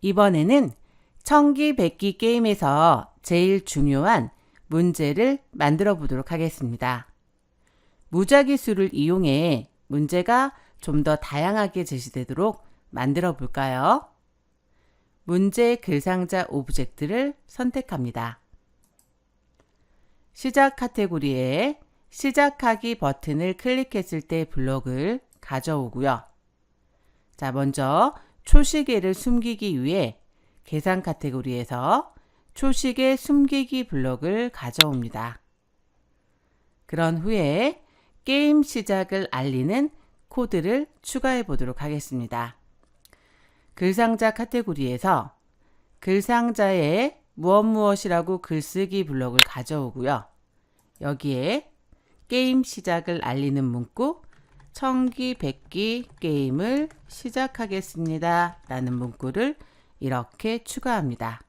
이번에는 청기 백기 게임에서 제일 중요한 문제를 만들어 보도록 하겠습니다. 무작위수를 이용해 문제가 좀 더 다양하게 제시되도록 만들어 볼까요? 문제 글상자 오브젝트를 선택합니다. 시작 카테고리에 시작하기 버튼을 클릭했을 때 블록을 가져오고요. 자, 먼저 초시계를 숨기기 위해 계산 카테고리에서 초시계 숨기기 블록을 가져옵니다. 그런 후에 게임 시작을 알리는 코드를 추가해 보도록 하겠습니다. 글상자 카테고리에서 글상자에 무엇 무엇이라고 글쓰기 블록을 가져오고요. 여기에 게임 시작을 알리는 문구 청기 백기 게임을 시작하겠습니다. 라는 문구를 이렇게 추가합니다.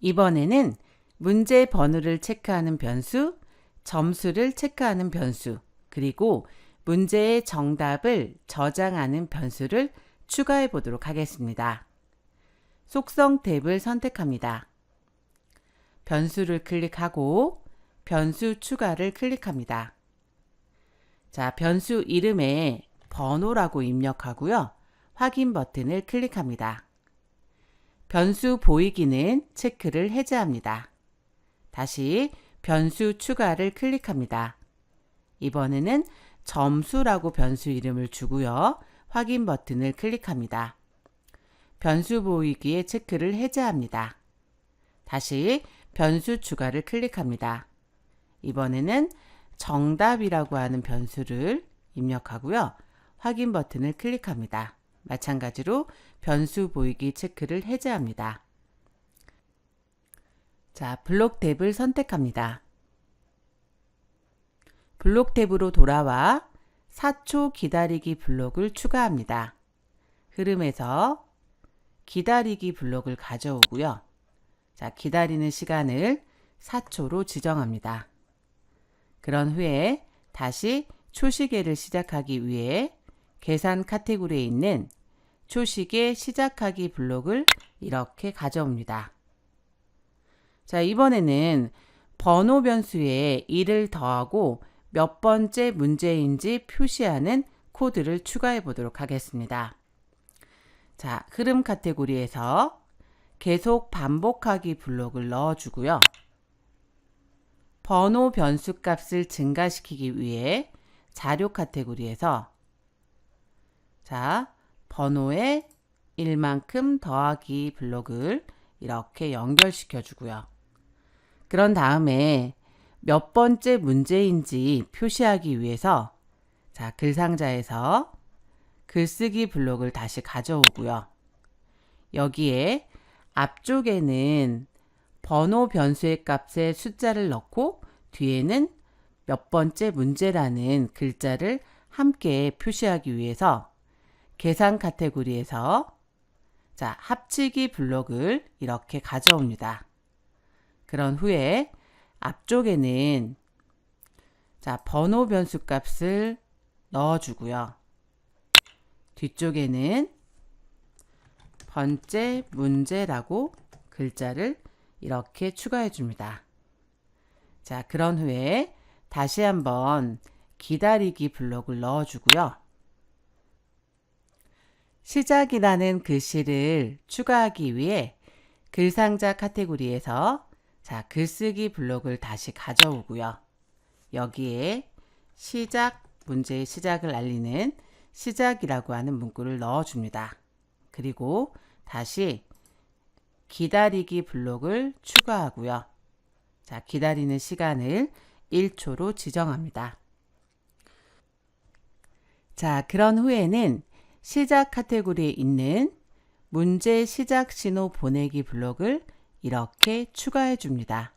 이번에는 문제 번호를 체크하는 변수, 점수를 체크하는 변수, 그리고 문제의 정답을 저장하는 변수를 추가해 보도록 하겠습니다. 속성 탭을 선택합니다. 변수를 클릭하고 변수 추가를 클릭합니다. 자, 변수 이름에 번호라고 입력하고요. 확인 버튼을 클릭합니다. 변수 보이기는 체크를 해제합니다. 다시 변수 추가를 클릭합니다. 이번에는 점수라고 변수 이름을 주고요. 확인 버튼을 클릭합니다. 변수 보이기에 체크를 해제합니다. 다시 변수 추가를 클릭합니다. 이번에는 정답이라고 하는 변수를 입력하고요. 확인 버튼을 클릭합니다. 마찬가지로 변수 보이기 체크를 해제합니다. 자, 블록 탭을 선택합니다. 블록 탭으로 돌아와 4초 기다리기 블록을 추가합니다. 흐름에서 기다리기 블록을 가져오고요. 자, 기다리는 시간을 4초로 지정합니다. 그런 후에 다시 초시계를 시작하기 위해 계산 카테고리에 있는 초시계 시작하기 블록을 이렇게 가져옵니다. 자, 이번에는 번호 변수에 1을 더하고 몇 번째 문제인지 표시하는 코드를 추가해 보도록 하겠습니다. 자, 흐름 카테고리에서 계속 반복하기 블록을 넣어주고요. 번호 변수 값을 증가시키기 위해 자료 카테고리에서 자, 번호에 1만큼 더하기 블록을 이렇게 연결시켜 주고요. 그런 다음에 몇 번째 문제인지 표시하기 위해서 자, 글상자에서 글쓰기 블록을 다시 가져오고요. 여기에 앞쪽에는 번호 변수의 값에 숫자를 넣고 뒤에는 몇 번째 문제라는 글자를 함께 표시하기 위해서 계산 카테고리에서 자, 합치기 블록을 이렇게 가져옵니다. 그런 후에 앞쪽에는 자, 번호 변수 값을 넣어주고요. 뒤쪽에는 번째 문제라고 글자를 이렇게 추가해 줍니다. 자, 그런 후에 다시 한번 기다리기 블록을 넣어 주고요. 시작이라는 글씨를 추가하기 위해 글상자 카테고리에서 자, 글쓰기 블록을 다시 가져오고요. 여기에 시작, 문제의 시작을 알리는 시작이라고 하는 문구를 넣어 줍니다. 그리고 다시 기다리기 블록을 추가하고요. 자, 기다리는 시간을 1초로 지정합니다. 자, 그런 후에는 시작 카테고리에 있는 문제 시작 신호 보내기 블록을 이렇게 추가해 줍니다.